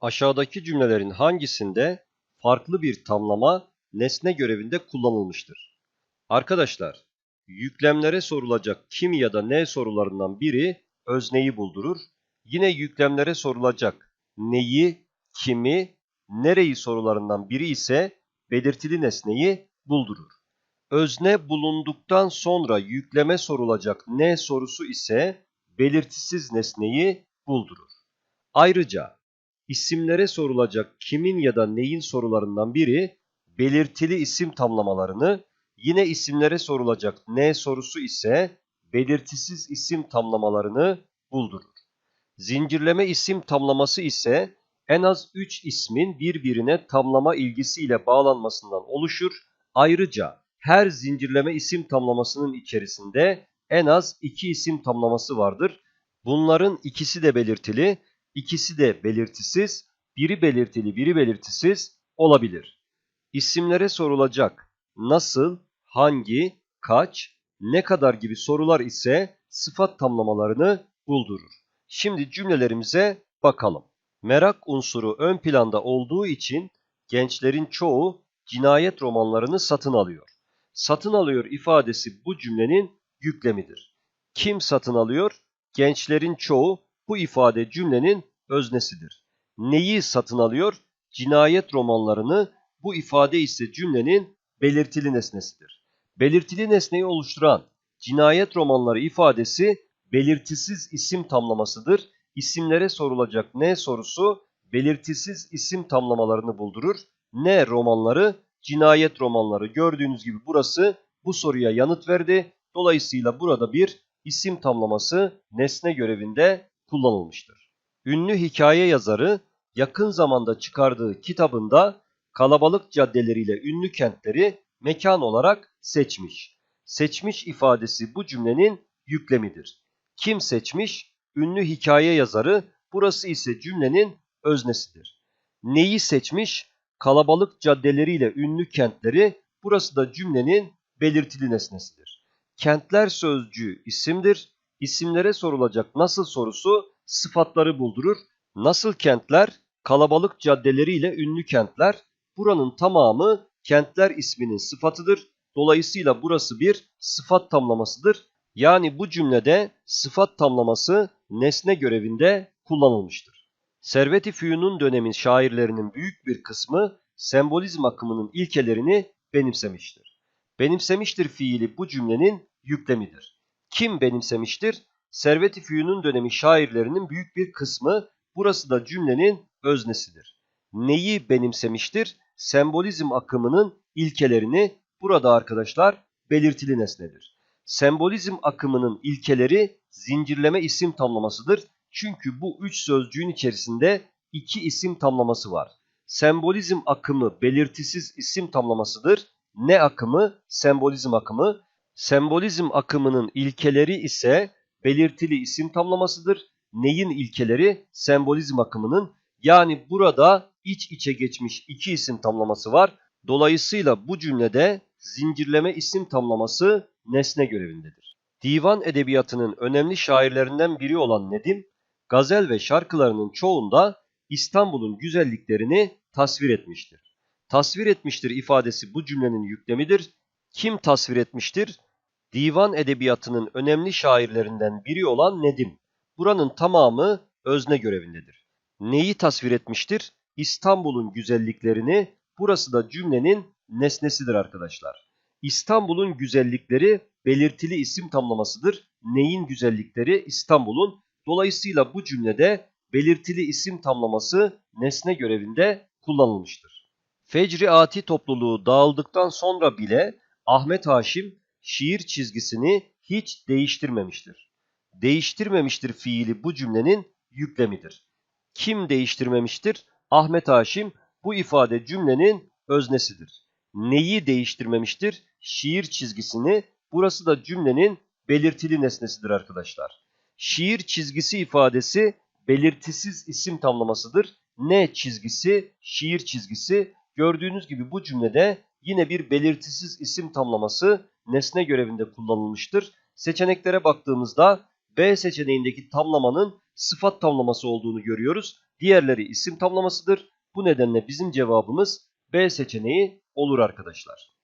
Aşağıdaki cümlelerin hangisinde farklı bir tamlama nesne görevinde kullanılmıştır? Arkadaşlar, yüklemlere sorulacak kim ya da ne sorularından biri özneyi buldurur. Yine yüklemlere sorulacak neyi, kimi, nereyi sorularından biri ise belirtili nesneyi buldurur. Özne bulunduktan sonra yükleme sorulacak ne sorusu ise belirtisiz nesneyi buldurur. Ayrıca isimlere sorulacak kimin ya da neyin sorularından biri belirtili isim tamlamalarını, yine isimlere sorulacak ne sorusu ise belirtisiz isim tamlamalarını buldurur. Zincirleme isim tamlaması ise en az 3 ismin birbirine tamlama ilgisiyle bağlanmasından oluşur. Ayrıca her zincirleme isim tamlamasının içerisinde en az 2 isim tamlaması vardır. Bunların ikisi de belirtili, ikisi de belirtisiz, biri belirtili, biri belirtisiz olabilir. İsimlere sorulacak nasıl, hangi, kaç, ne kadar gibi sorular ise sıfat tamlamalarını buldurur. Şimdi cümlelerimize bakalım. Merak unsuru ön planda olduğu için gençlerin çoğu cinayet romanlarını satın alıyor. Satın alıyor ifadesi bu cümlenin yüklemidir. Kim satın alıyor? Gençlerin çoğu bu ifade cümlenin öznesidir. Neyi satın alıyor? Cinayet romanlarını bu ifade ise cümlenin belirtili nesnesidir. Belirtili nesneyi oluşturan cinayet romanları ifadesi belirtisiz isim tamlamasıdır. İsimlere sorulacak ne sorusu belirtisiz isim tamlamalarını buldurur. Ne romanları? Cinayet romanları. Gördüğünüz gibi burası bu soruya yanıt verdi. Dolayısıyla burada bir isim tamlaması nesne görevinde kullanılmıştır. Ünlü hikaye yazarı yakın zamanda çıkardığı kitabında kalabalık caddeleriyle ünlü kentleri mekan olarak seçmiş. Seçmiş ifadesi bu cümlenin yüklemidir. Kim seçmiş? Ünlü hikaye yazarı. Burası ise cümlenin öznesidir. Neyi seçmiş? Kalabalık caddeleriyle ünlü kentleri. Burası da cümlenin belirtili nesnesidir. Kentler sözcüğü isimdir. İsimlere sorulacak nasıl sorusu sıfatları buldurur. Nasıl kentler? Kalabalık caddeleriyle ünlü kentler. Buranın tamamı kentler isminin sıfatıdır. Dolayısıyla burası bir sıfat tamlamasıdır. Yani bu cümlede sıfat tamlaması nesne görevinde kullanılmıştır. Servet-i Fünun dönemin şairlerinin büyük bir kısmı sembolizm akımının ilkelerini benimsemiştir. Benimsemiştir fiili bu cümlenin yüklemidir. Kim benimsemiştir? Servet-i Fünun dönemi şairlerinin büyük bir kısmı burası da cümlenin öznesidir. Neyi benimsemiştir? Sembolizm akımının ilkelerini burada arkadaşlar belirtili nesnedir. Sembolizm akımının ilkeleri zincirleme isim tamlamasıdır. Çünkü bu üç sözcüğün içerisinde iki isim tamlaması var. Sembolizm akımı belirtisiz isim tamlamasıdır. Ne akımı? Sembolizm akımı. Sembolizm akımının ilkeleri ise belirtili isim tamlamasıdır. Neyin ilkeleri? Sembolizm akımının. Yani burada iç içe geçmiş iki isim tamlaması var. Dolayısıyla bu cümlede zincirleme isim tamlaması nesne görevindedir. Divan edebiyatının önemli şairlerinden biri olan Nedim, gazel ve şarkılarının çoğunda İstanbul'un güzelliklerini tasvir etmiştir. Tasvir etmiştir ifadesi bu cümlenin yüklemidir. Kim tasvir etmiştir? Divan edebiyatının önemli şairlerinden biri olan Nedim. Buranın tamamı özne görevindedir. Neyi tasvir etmiştir? İstanbul'un güzelliklerini. Burası da cümlenin nesnesidir arkadaşlar. İstanbul'un güzellikleri belirtili isim tamlamasıdır. Neyin güzellikleri? İstanbul'un. Dolayısıyla bu cümlede belirtili isim tamlaması nesne görevinde kullanılmıştır. Fecri Ati topluluğu dağıldıktan sonra bile Ahmet Haşim şiir çizgisini hiç değiştirmemiştir. Değiştirmemiştir fiili bu cümlenin yüklemidir. Kim değiştirmemiştir? Ahmet Haşim bu ifade cümlenin öznesidir. Neyi değiştirmemiştir? Şiir çizgisini. Burası da cümlenin belirtili nesnesidir arkadaşlar. Şiir çizgisi ifadesi belirtisiz isim tamlamasıdır. Ne çizgisi? Şiir çizgisi. Gördüğünüz gibi bu cümlede yine bir belirtisiz isim tamlaması nesne görevinde kullanılmıştır. Seçeneklere baktığımızda B seçeneğindeki tamlamanın sıfat tamlaması olduğunu görüyoruz. Diğerleri isim tamlamasıdır. Bu nedenle bizim cevabımız B seçeneği olur arkadaşlar.